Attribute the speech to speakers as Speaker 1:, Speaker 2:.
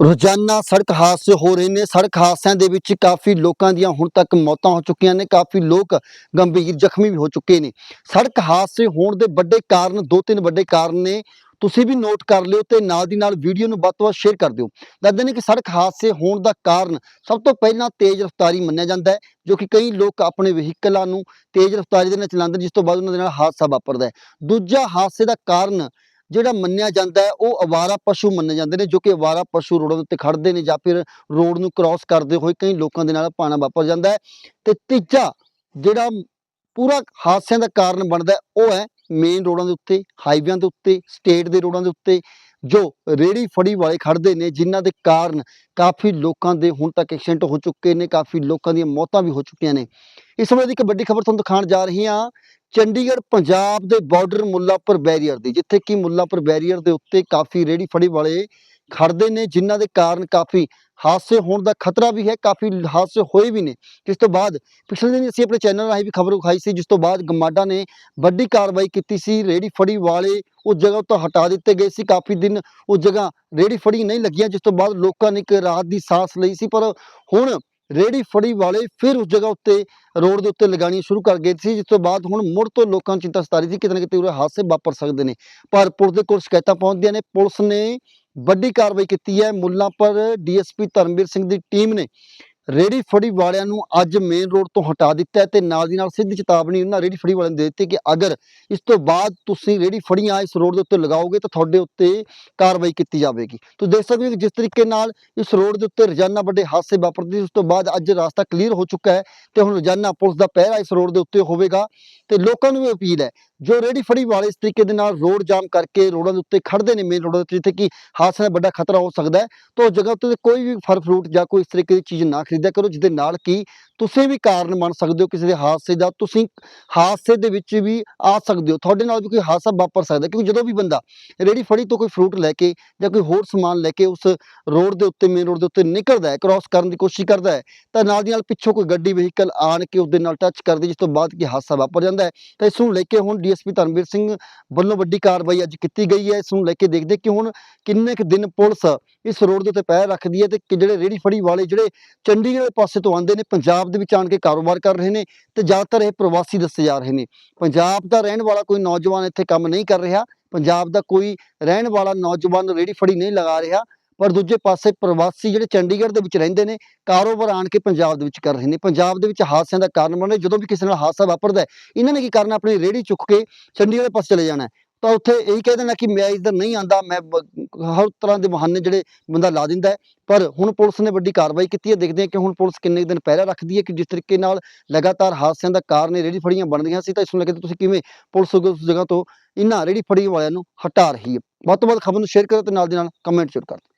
Speaker 1: ਰੋਜ਼ਾਨਾ ਸੜਕ ਹਾਦਸੇ ਹੋ ਰਹੇ ਨੇ। ਸੜਕ ਹਾਦਸਿਆਂ ਦੇ ਵਿੱਚ ਕਾਫੀ ਲੋਕਾਂ ਦੀਆਂ ਹੁਣ ਤੱਕ ਮੌਤਾਂ ਹੋ ਚੁੱਕੀਆਂ ਨੇ। ਕਾਫੀ ਲੋਕ ਗੰਭੀਰ ਜ਼ਖਮੀ ਵੀ ਹੋ ਚੁੱਕੇ ਨੇ। ਸੜਕ ਹਾਦਸੇ ਹੋਣ ਦੇ ਵੱਡੇ ਕਾਰਨ, ਦੋ ਤਿੰਨ ਵੱਡੇ ਕਾਰਨ ਨੇ। ਤੁਸੀਂ ਵੀ ਨੋਟ ਕਰ ਲਿਓ ਤੇ ਨਾਲ ਦੀ ਨਾਲ ਵੀਡੀਓ ਨੂੰ ਵੱਧ ਤੋਂ ਵੱਧ ਸ਼ੇਅਰ ਕਰ ਦਿਓ। ਦੱਸਦੇ ਨੇ ਕਿ ਸੜਕ ਹਾਦਸੇ ਹੋਣ ਦਾ ਕਾਰਨ ਸਭ ਤੋਂ ਪਹਿਲਾਂ ਤੇਜ਼ ਰਫ਼ਤਾਰੀ ਮੰਨਿਆ ਜਾਂਦਾ ਹੈ, ਜੋ ਕਿ ਕਈ ਲੋਕ ਆਪਣੇ ਵਹੀਕਲਾਂ ਨੂੰ ਤੇਜ਼ ਰਫ਼ਤਾਰੀ ਦੇ ਨਾਲ ਚਲਾਉਂਦੇ ਨੇ, ਜਿਸ ਤੋਂ ਬਾਅਦ ਉਹਨਾਂ ਦੇ ਨਾਲ ਹਾਦਸਾ ਵਾਪਰਦਾ ਹੈ। ਦੂਜਾ ਹਾਦਸੇ ਦਾ ਕਾਰਨ ਜਿਹੜਾ ਮੰਨਿਆ ਜਾਂਦਾ ਹੈ, ਉਹ ਅਵਾਰਾ ਪਸ਼ੂ ਮੰਨੇ ਜਾਂਦੇ ਨੇ, ਜੋ ਕਿ ਅਵਾਰਾ ਪਸ਼ੂ ਰੋਡਾਂ ਦੇ ਉੱਤੇ ਖੜਦੇ ਨੇ ਜਾਂ ਫਿਰ ਰੋਡ ਨੂੰ ਕ੍ਰਾਸ ਕਰਦੇ ਹੋਏ ਕਈ ਲੋਕਾਂ ਦੇ ਨਾਲ ਪਾਣਾ ਵਾਪਰ ਜਾਂਦਾ ਹੈ। ਤੇ ਤੀਜਾ ਜਿਹੜਾ ਪੂਰਾ ਹਾਦਸਿਆਂ ਦਾ ਕਾਰਨ ਬਣਦਾ ਉਹ ਹੈ ਮੇਨ ਰੋਡਾਂ ਦੇ ਉੱਤੇ ਹਾਈਵੇਆਂ ਦੇ ਉੱਤੇ ਸਟੇਟ ਦੇ ਰੋਡਾਂ ਦੇ ਉੱਤੇ, ਜੋ ਰੇੜੀ ਫੜੀ ਵਾਲੇ ਖੜਦੇ ਨੇ, ਜਿਨ੍ਹਾਂ ਦੇ ਕਾਰਨ ਕਾਫੀ ਲੋਕਾਂ ਦੇ ਹੁਣ ਤੱਕ ਐਕਸੀਡੈਂਟ ਹੋ ਚੁੱਕੇ ਨੇ, ਕਾਫੀ ਲੋਕਾਂ ਦੀਆਂ ਮੌਤਾਂ ਵੀ ਹੋ ਚੁੱਕੀਆਂ ਨੇ। ਇਸ ਵੇਲੇ ਦੀ ਇੱਕ ਵੱਡੀ ਖਬਰ ਤੁਹਾਨੂੰ ਦਿਖਾਉਣ ਜਾ ਰਹੀ ਹਾਂ। ਚੰਡੀਗੜ੍ਹ ਪੰਜਾਬ ਦੇ ਬਾਰਡਰ ਮੁੱਲਾਪੁਰ ਬੈਰੀਅਰ ਦੀ, ਜਿੱਥੇ ਕਿ ਮੁੱਲਾਪੁਰ ਬੈਰੀਅਰ ਦੇ ਉੱਤੇ ਕਾਫੀ ਰੇੜੀ ਫੜੀ ਵਾਲੇ ਖੜਦੇ ਨੇ, ਜਿਨ੍ਹਾਂ ਦੇ ਕਾਰਨ ਕਾਫੀ ਹਾਦਸੇ ਹੋਣ ਦਾ ਖਤਰਾ ਵੀ ਹੈ, ਕਾਫੀ ਹਾਦਸੇ ਹੋਏ ਵੀ ਨੇ। ਜਿਸ ਤੋਂ ਬਾਅਦ ਪਿਛਲੇ ਦਿਨ ਅਸੀਂ ਆਪਣੇ ਚੈਨਲ ਰਾਹੀਂ ਵੀ ਖਬਰ ਵਿਖਾਈ ਸੀ, ਜਿਸ ਤੋਂ ਬਾਅਦ ਗਮਾਡਾ ਨੇ ਵੱਡੀ ਕਾਰਵਾਈ ਕੀਤੀ ਸੀ ਰੇੜੀ ਫੜੀ ਵਾਲੇ ਉਸ ਜਗ੍ਹਾ ਤੋਂ ਹਟਾ ਦਿੱਤੇ ਗਏ ਸੀ। ਕਾਫੀ ਦਿਨ ਉਹ ਜਗ੍ਹਾ ਰੇੜੀ ਫੜੀ ਨਹੀਂ ਲੱਗੀਆਂ, ਜਿਸ ਤੋਂ ਬਾਅਦ ਲੋਕਾਂ ਨੇ ਇੱਕ ਰਾਹਤ ਦੀ ਸਾਹ ਲਈ ਸੀ, ਪਰ ਹੁਣ ਰੇੜੀ ਫੜੀ ਵਾਲੇ ਫਿਰ ਉਸ ਜਗ੍ਹਾ ਉੱਤੇ ਰੋਡ ਦੇ ਉੱਤੇ ਲਗਾਉਣੀਆਂ ਸ਼ੁਰੂ ਕਰ ਗਏ ਸੀ, ਜਿਸ ਤੋਂ ਬਾਅਦ ਹੁਣ ਮੁੜ ਤੋਂ ਲੋਕਾਂ ਨੂੰ ਚਿੰਤਾ ਸਤਾ ਰਹੀ ਸੀ ਕਿਤੇ ਨਾ ਕਿਤੇ ਉਰੇ ਹਾਦਸੇ ਵਾਪਰ ਸਕਦੇ ਨੇ। ਪਰ ਪੁਲਿਸ ਦੇ ਕੋਲ ਸ਼ਿਕਾਇਤਾਂ ਪਹੁੰਚਦੀਆਂ ਨੇ। ਪੁਲਿਸ ਨੇ ਵੱਡੀ ਕਾਰਵਾਈ ਕੀਤੀ ਹੈ। ਮੁੱਲਾਂ ਮੁੱਲਾਂਪੁਰ ਡੀਐਸਪੀ ਧਰਮਵੀਰ ਸਿੰਘ ਦੀ ਟੀਮ ਨੇ ਰੇੜੀ ਫੜੀ ਵਾਲਿਆਂ ਨੂੰ ਅੱਜ ਮੇਨ ਰੋਡ ਤੋਂ ਹਟਾ ਦਿੱਤਾ ਤੇ ਨਾਲ ਦੀ ਨਾਲ ਸਿੱਧੀ ਚੇਤਾਵਨੀ ਉਹਨਾਂ ਰੇੜੀ ਫੜੀ ਵਾਲਿਆਂ ਨੂੰ ਦੇ ਦਿੱਤੀ ਕਿ ਅਗਰ ਇਸ ਤੋਂ ਬਾਅਦ ਤੁਸੀਂ ਰੇੜੀ ਫੜੀਆਂ ਇਸ ਰੋਡ ਦੇ ਉੱਤੇ ਲਗਾਓਗੇ ਤਾਂ ਤੁਹਾਡੇ ਉੱਤੇ ਕਾਰਵਾਈ ਕੀਤੀ ਜਾਵੇਗੀ। ਤੁਸੀਂ ਦੇਖ ਸਕਦੇ ਹੋ ਕਿ ਜਿਸ ਤਰੀਕੇ ਨਾਲ ਇਸ ਰੋਡ ਦੇ ਉੱਤੇ ਰੋਜ਼ਾਨਾ ਵੱਡੇ ਹਾਦਸੇ ਵਾਪਰਦੇ ਸੀ, ਉਸ ਤੋਂ ਬਾਅਦ ਅੱਜ ਰਸਤਾ ਕਲੀਅਰ ਹੋ ਚੁੱਕਾ ਹੈ ਤੇ ਹੁਣ ਰੋਜ਼ਾਨਾ ਪੁਲਿਸ ਦਾ ਪਹਿਰਾ ਇਸ ਰੋਡ ਦੇ ਉੱਤੇ ਹੋਵੇਗਾ ਤੇ ਲੋਕਾਂ ਨੂੰ ਵੀ ਅਪੀਲ ਹੈ ਜੋ ਰੇੜੀ ਫੜੀ ਵਾਲੇ ਇਸ ਤਰੀਕੇ ਦੇ ਨਾਲ ਰੋਡ ਜਾਮ ਕਰਕੇ ਰੋਡਾਂ ਦੇ ਉੱਤੇ ਖੜਦੇ ਨੇ ਮੇਨ ਰੋਡਾਂ ਤੇ, ਜਿੱਥੇ ਕਿ ਹਾਦਸੇ ਦਾ ਵੱਡਾ ਖਤਰਾ ਹੋ ਸਕਦਾ ਹੈ। ਤਾਂ ਉਸ ਜਗ੍ਹਾ ਉੱਤੇ ਕੋਈ ਵੀ ਫਲ ਫਰੂਟ ਜਾਂ ਕੋਈ ਇਸ ਤਰੀਕੇ ਦੀ ਚੀਜ਼ ਨਾ ਖਰੀਦਿਆ ਕਰੋ, ਜਿਹਦੇ ਨਾਲ ਕਿ ਤੁਸੀਂ ਵੀ ਕਾਰਨ ਬਣ ਸਕਦੇ ਹੋ ਕਿਸੇ ਦੇ ਹਾਦਸੇ ਦਾ। ਤੁਸੀਂ ਹਾਦਸੇ ਦੇ ਵਿੱਚ ਵੀ ਆ ਸਕਦੇ ਹੋ। ਤੁਹਾਡੇ ਨਾਲ ਵੀ ਕੋਈ ਹਾਦਸਾ ਵਾਪਰ ਸਕਦਾ ਕਿਉਂਕਿ ਜਦੋਂ ਵੀ ਬੰਦਾ ਰੇੜੀ ਫੜੀ ਤੋਂ ਕੋਈ ਫਰੂਟ ਲੈ ਕੇ ਜਾਂ ਕੋਈ ਹੋਰ ਸਮਾਨ ਲੈ ਕੇ ਉਸ ਰੋਡ ਦੇ ਉੱਤੇ ਮੇਨ ਰੋਡ ਦੇ ਉੱਤੇ ਨਿਕਲਦਾ ਹੈ ਕ੍ਰਾਸ ਕਰਨ ਦੀ ਕੋਸ਼ਿਸ਼ ਕਰਦਾ ਹੈ, ਤਾਂ ਨਾਲ ਦੀ ਨਾਲ ਪਿੱਛੋਂ ਕੋਈ ਗੱਡੀ ਵਹੀਕਲ ਆਣ ਕੇ ਉਸ ਦੇ ਨਾਲ ਟੱਚ ਕਰਦੀ, ਜਿਸ ਤੋਂ ਬਾਅਦ ਕਿ ਹਾਦਸਾ ਵਾਪਰ ਜਾਂਦਾ ਹੈ। ਤਾਂ ਇਸ ਨੂੰ ਲੈ ਕੇ ਹੁਣ ਡੀਐਸਪੀ ਧਰਮਵੀਰ ਸਿੰਘ ਵੱਲੋਂ ਵੱਡੀ ਕਾਰਵਾਈ ਅੱਜ ਕੀਤੀ ਗਈ ਹੈ। ਇਸ ਨੂੰ ਲੈ ਕੇ ਦੇਖਦੇ ਕਿ ਹੁਣ ਕਿੰਨੇ ਕੁ ਦਿਨ ਪੁਲਿਸ ਇਸ ਰੋਡ ਦੇ ਉੱਤੇ ਪੈਰ ਰੱਖਦੀ ਹੈ ਤੇ ਜਿਹੜੇ ਰੇੜੀ ਫੜੀ ਵਾਲੇ ਜਿਹੜੇ ਚੰਡੀਗੜ੍ਹ ਦੇ ਪਾਸੇ ਤੋਂ ਆਉਂਦੇ ਨੇ, ਪੰਜਾਬ ਦੇ ਵਿੱਚ ਆਣ ਕੇ ਕਾਰੋਬਾਰ ਕਰ ਰਹੇ ਨੇ ਤੇ ਜ਼ਿਆਦਾਤਰ ਇਹ ਪ੍ਰਵਾਸੀ ਦੱਸੇ ਜਾ ਰਹੇ ਨੇ। ਪੰਜਾਬ ਦਾ ਰਹਿਣ ਵਾਲਾ ਕੋਈ ਨੌਜਵਾਨ ਇੱਥੇ ਕੰਮ ਨਹੀਂ ਕਰ ਰਿਹਾ। ਪੰਜਾਬ ਦਾ ਕੋਈ ਰਹਿਣ ਵਾਲਾ ਨੌਜਵਾਨ ਰੇੜੀ ਫੜੀ ਨਹੀਂ ਲਗਾ ਰਿਹਾ। ਪਰ ਦੂਜੇ ਪਾਸੇ ਪ੍ਰਵਾਸੀ ਜਿਹੜੇ ਚੰਡੀਗੜ੍ਹ ਦੇ ਵਿੱਚ ਰਹਿੰਦੇ ਨੇ, ਕਾਰੋਬਾਰ ਆਣ ਕੇ ਪੰਜਾਬ ਦੇ ਵਿੱਚ ਕਰ ਰਹੇ ਨੇ। ਪੰਜਾਬ ਦੇ ਵਿੱਚ ਹਾਦਸਿਆਂ ਦਾ ਕਾਰਨ ਬਣ ਰਹੇ ਜਦੋਂ ਵੀ ਕਿਸੇ ਨਾਲ ਹਾਦਸਾ ਵਾਪਰਦਾ ਇਹਨਾਂ ਨੇ ਕੀ ਕਰਨਾ, ਆਪਣੀ ਰੇੜੀ ਚੁੱਕ ਕੇ ਚੰਡੀਗੜ੍ਹ ਦੇ ਪਾਸੇ ਚਲੇ ਜਾਣਾ ਤਾਂ ਉੱਥੇ ਇਹੀ ਕਹਿ ਦੇਣਾ ਕਿ ਮੈਂ ਇੱਧਰ ਨਹੀਂ ਆਂਦਾ ਮੈਂ ਹਰ ਤਰ੍ਹਾਂ ਦੇ ਬਹਾਨੇ ਜਿਹੜੇ ਬੰਦਾ ਲਾ ਦਿੰਦਾ ਪਰ ਹੁਣ ਪੁਲਿਸ ਨੇ ਵੱਡੀ ਕਾਰਵਾਈ ਕੀਤੀ ਹੈ, ਦੇਖਦੇ ਹਾਂ ਕਿ ਹੁਣ ਪੁਲਿਸ ਕਿੰਨੇ ਕੁ ਦਿਨ ਪਹਿਰਾ ਰੱਖਦੀ ਹੈ ਕਿ ਜਿਸ ਤਰੀਕੇ ਨਾਲ ਲਗਾਤਾਰ ਹਾਦਸਿਆਂ ਦਾ ਕਾਰਨ ਇਹ ਰੇੜੀ ਫੜੀਆਂ ਬਣਦੀਆਂ ਸੀ, ਤਾਂ ਇਸ ਨੂੰ ਲੈ ਕੇ ਤੁਸੀਂ ਕਿਵੇਂ ਪੁਲਿਸ ਉਸ ਜਗ੍ਹਾ ਤੋਂ ਇਹਨਾਂ ਰੇੜੀ ਫੜੀ ਵਾਲਿਆਂ ਨੂੰ ਹਟਾ ਰਹੀ ਹੈ। ਵੱਧ ਤੋਂ ਵੱਧ ਖਬਰ ਨੂੰ ਸ਼ੇਅਰ ਕਰੋ ਤੇ ਨਾਲ ਦੀ ਨਾਲ ਕਮੈਂਟ ਜ਼ਰੂਰ ਕਰੋ